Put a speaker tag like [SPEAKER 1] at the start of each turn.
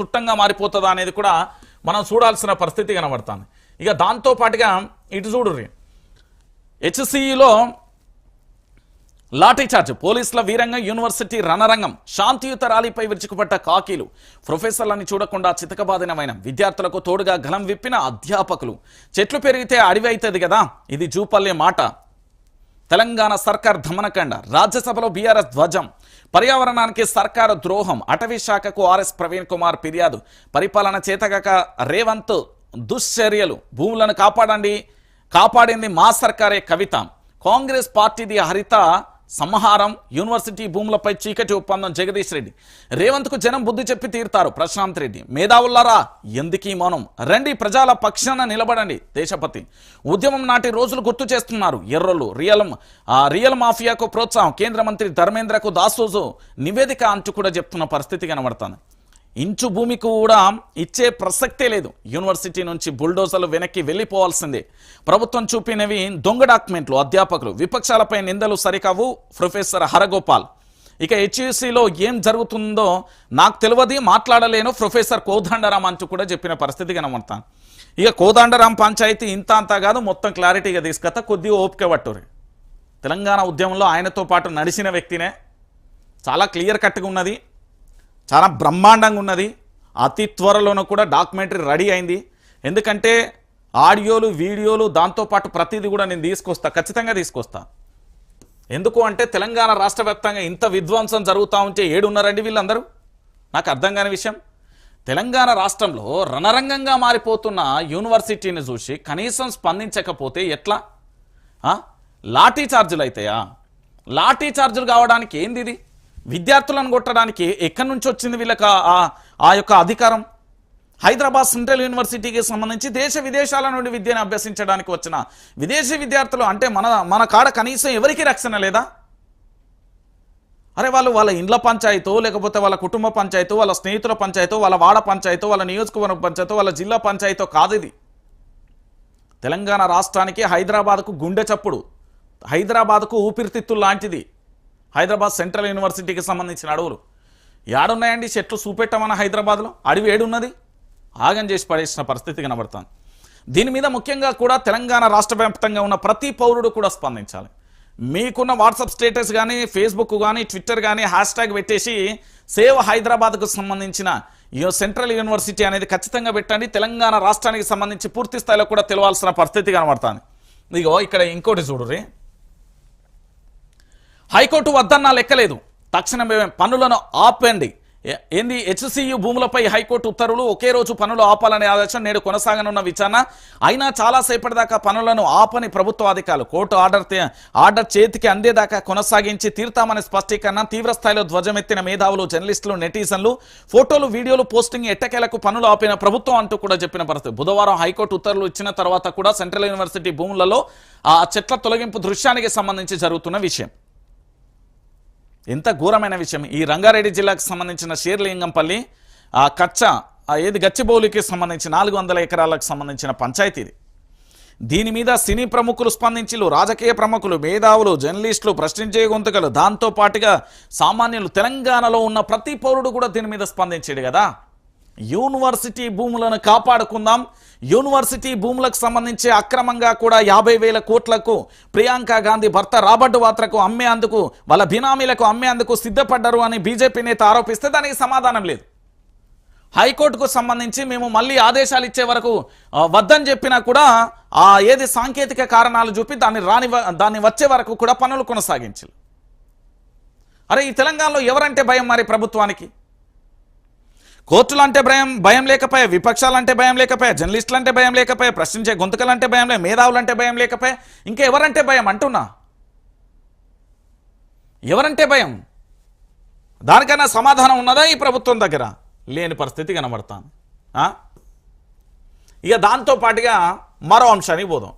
[SPEAKER 1] చుట్టంగా మారిపోతుందా అనేది కూడా మనం చూడాల్సిన పరిస్థితి కనబడుతుంది. ఇక దాంతో పాటుగా ఇటు చూడుర్రి. హెచ్సిఈలో లాఠీ చార్జ్ పోలీసుల వీరంగం యూనివర్సిటీ రణరంగం శాంతియుత ర్యాలీపై విరుచుకుపడ్డ కాకీలు. ప్రొఫెసర్లని చూడకుండా చితకబాదినమైన విద్యార్థులకు తోడుగా గలం విప్పిన అధ్యాపకులు. చెట్లు పెరిగితే అడవి అవుతుంది కదా? ఇది జూపల్లె మాట. తెలంగాణ సర్కార్ ధమనకండ రాజ్యసభలో బీఆర్ఎస్ ధ్వజం పర్యావరణానికి సర్కారు ద్రోహం అటవీ శాఖకు ఆర్ఎస్ ప్రవీణ్ కుమార్ ఫిర్యాదు పరిపాలన చేతగాక రేవంత్ దుశ్చర్యలు భూములను కాపాడండి కాపాడింది మా సర్కారే కవిత. కాంగ్రెస్ పార్టీది హరిత సంహారం యూనివర్సిటీ భూములపై చీకటి ఒప్పందం జగదీష్ రెడ్డి. రేవంత్కు జనం బుద్ధి చెప్పి తీరుతారు ప్రశాంత్ రెడ్డి. మేధావుల్లారా ఎందుకీ మౌనం? రండి ప్రజల పక్షాన నిలబడండి దేశపతి. ఉద్యమం నాటి రోజులు గుర్తు చేస్తున్నారు ఎర్రలు. రియల్ రియల్ మాఫియాకు ప్రోత్సాహం. కేంద్ర మంత్రి ధర్మేంద్రకు దాసోజు నివేదిక అంటూ కూడా చెప్తున్న పరిస్థితి కనబడుతుంది. ఇంచు భూమికి కూడా ఇచ్చే ప్రసక్తే లేదు. యూనివర్సిటీ నుంచి బుల్డోజర్లు వెనక్కి వెళ్ళిపోవాల్సిందే. ప్రభుత్వం చూపినవి దొంగ డాక్యుమెంట్లు అధ్యాపకులు. విపక్షాలపై నిందలు సరికావు ప్రొఫెసర్ హరగోపాల్. ఇక హెచ్యుసిలో ఏం జరుగుతుందో నాకు తెలియదు మాట్లాడలేను ప్రొఫెసర్ కోదండరాం అంటూ కూడా చెప్పిన పరిస్థితి కనబడతాను ఇక కోదండరాం పంచాయతీ ఇంత అంతా కాదు మొత్తం క్లారిటీగా తీసుకొస్తా. కొద్దిగా ఓపిక పట్టురు తెలంగాణ ఉద్యమంలో ఆయనతో పాటు నడిచిన వ్యక్తినే చాలా క్లియర్ కట్గా ఉన్నది. చాలా బ్రహ్మాండంగా ఉన్నది. అతి త్వరలోనూ కూడా డాక్యుమెంటరీ రెడీ అయింది. ఎందుకంటే ఆడియోలు వీడియోలు దాంతోపాటు ప్రతిదీ కూడా నేను తీసుకొస్తా ఖచ్చితంగా తీసుకొస్తా. ఎందుకు అంటే తెలంగాణ రాష్ట్ర ఇంత విధ్వంసం జరుగుతూ ఉంటే ఏడున్నారండి వీళ్ళందరూ? నాకు అర్థం కాని విషయం. తెలంగాణ రాష్ట్రంలో రణరంగంగా మారిపోతున్న యూనివర్సిటీని చూసి కనీసం స్పందించకపోతే ఎట్లా? లాఠీ ఛార్జీలు అవుతాయా లాఠీ ఛార్జీలు కావడానికి ఏంది ఇది? విద్యార్థులను కొట్టడానికి ఎక్కడి నుంచి వచ్చింది వీళ్ళకి ఆ- యొక్క అధికారం? హైదరాబాద్ సెంట్రల్ యూనివర్సిటీకి సంబంధించి దేశ విదేశాల నుండి విద్యను అభ్యసించడానికి వచ్చిన విదేశీ విద్యార్థులు అంటే మన మన కాడ కనీసం ఎవరికి రక్షణ లేదా? అరే వాళ్ళు వాళ్ళ ఇండ్ల పంచాయతీ లేకపోతే వాళ్ళ కుటుంబ పంచాయతీ వాళ్ళ స్నేహితుల పంచాయతీ వాళ్ళ వాడ పంచాయతీ వాళ్ళ నియోజకవర్గ పంచాయతీ వాళ్ళ జిల్లా పంచాయతీ కాదు ఇది. తెలంగాణ రాష్ట్రానికి హైదరాబాద్కు గుండె చప్పుడు. హైదరాబాద్కు ఊపిరితిత్తులు లాంటిది. హైదరాబాద్ సెంట్రల్ యూనివర్సిటీకి సంబంధించిన అడవులు. ఏడున్నాయండి చెట్లు చూపెట్టామన్న హైదరాబాద్లో? అడవి ఏడున్నది? ఆగం చేసి పడేసిన పరిస్థితి కనబడుతుంది. దీని మీద ముఖ్యంగా కూడా తెలంగాణ రాష్ట్ర వ్యాప్తంగా ఉన్న ప్రతి పౌరుడు కూడా స్పందించాలి. మీకున్న వాట్సాప్ స్టేటస్ కానీ ఫేస్బుక్ కానీ ట్విట్టర్ కానీ హ్యాష్ ట్యాగ్ పెట్టేసి సేవ్ హైదరాబాద్కు సంబంధించిన సెంట్రల్ యూనివర్సిటీ అనేది ఖచ్చితంగా పెట్టండి. తెలంగాణ రాష్ట్రానికి సంబంధించి పూర్తి స్థాయిలో కూడా తెలవాల్సిన పరిస్థితి కనబడుతుంది. ఇదిగో ఇక్కడ ఇంకోటి చూడుర్రి. హైకోర్టు వద్దన్నా లెక్కలేదు. తక్షణమే పనులను ఆపండి. ఏంది హెచ్సియు భూములపై హైకోర్టు ఉత్తర్వులు ఒకే రోజు పనులు ఆపాలనే ఆదేశం నేడు కొనసాగనున్న విచారణ. అయినా చాలాసేపటిదాకా పనులను ఆపని ప్రభుత్వ అధికారులు కోర్టు ఆర్డర్ ఆర్డర్ చేతికి అందేదాకా కొనసాగించి తీర్తామనే స్పష్టీకరణ తీవ్రస్థాయిలో ధ్వజమెత్తిన మేధావులు జర్నలిస్టులు నెటిజన్లు ఫోటోలు వీడియోలు పోస్టింగ్ ఎట్టకేలకు పనులు ఆపిన ప్రభుత్వం అంటూ కూడా చెప్పిన పరిస్థితి. బుధవారం హైకోర్టు ఉత్తర్వులు ఇచ్చిన తర్వాత కూడా సెంట్రల్ యూనివర్సిటీ భూములలో ఆ చెట్ల తొలగింపు దృశ్యానికి సంబంధించి జరుగుతున్న విషయం. ఎంత ఘోరమైన విషయం. ఈ రంగారెడ్డి జిల్లాకు సంబంధించిన షేర్లింగంపల్లి ఆ కచ్చ ఆ ఏది గచ్చిబౌలికి సంబంధించి నాలుగు వందల ఎకరాలకు సంబంధించిన పంచాయతీ ఇది. దీని మీద సినీ ప్రముఖులు స్పందించిలు రాజకీయ ప్రముఖులు మేధావులు జర్నలిస్టులు ప్రశ్నించే గొంతుకలు. దాంతో పాటుగా సామాన్యులు తెలంగాణలో ఉన్న ప్రతి పౌరుడు కూడా దీని మీద స్పందించాడు కదా. యూనివర్సిటీ భూములను కాపాడుకుందాం. యూనివర్సిటీ భూములకు సంబంధించి అక్రమంగా కూడా యాభై వేల కోట్లకు ప్రియాంక గాంధీ భర్త రాబర్ట్ వాత్రకు అమ్మేందుకు వాళ్ళ బినామీలకు అమ్మేందుకు సిద్ధపడ్డారు అని బీజేపీ నేత ఆరోపిస్తే దానికి సమాధానం లేదు. హైకోర్టుకు సంబంధించి మేము మళ్ళీ ఆదేశాలు ఇచ్చే వరకు వద్దని చెప్పినా కూడా ఆ ఏది సాంకేతిక కారణాలు చూపి దాన్ని రాని దాన్ని వచ్చే వరకు కూడా పనులు కొనసాగించారు. అరే ఈ తెలంగాణలో ఎవరంటే భయం మరి ప్రభుత్వానికి? కోర్టులు అంటే భయం భయం లేకపోయా విపక్షాలు అంటే భయం లేకపోయా జర్నలిస్టులు అంటే భయం లేకపోయా ప్రశ్నించే గొంతుకలు అంటే భయం లే మేధావులు అంటే భయం లేకపోయా ఇంకా ఎవరంటే భయం అంటున్నా? ఎవరంటే భయం? దానికన్నా సమాధానం ఉన్నదా ఈ ప్రభుత్వం దగ్గర? లేని పరిస్థితి కనబడతాను ఇక దాంతో పాటుగా మరో అంశానికి పోదాం.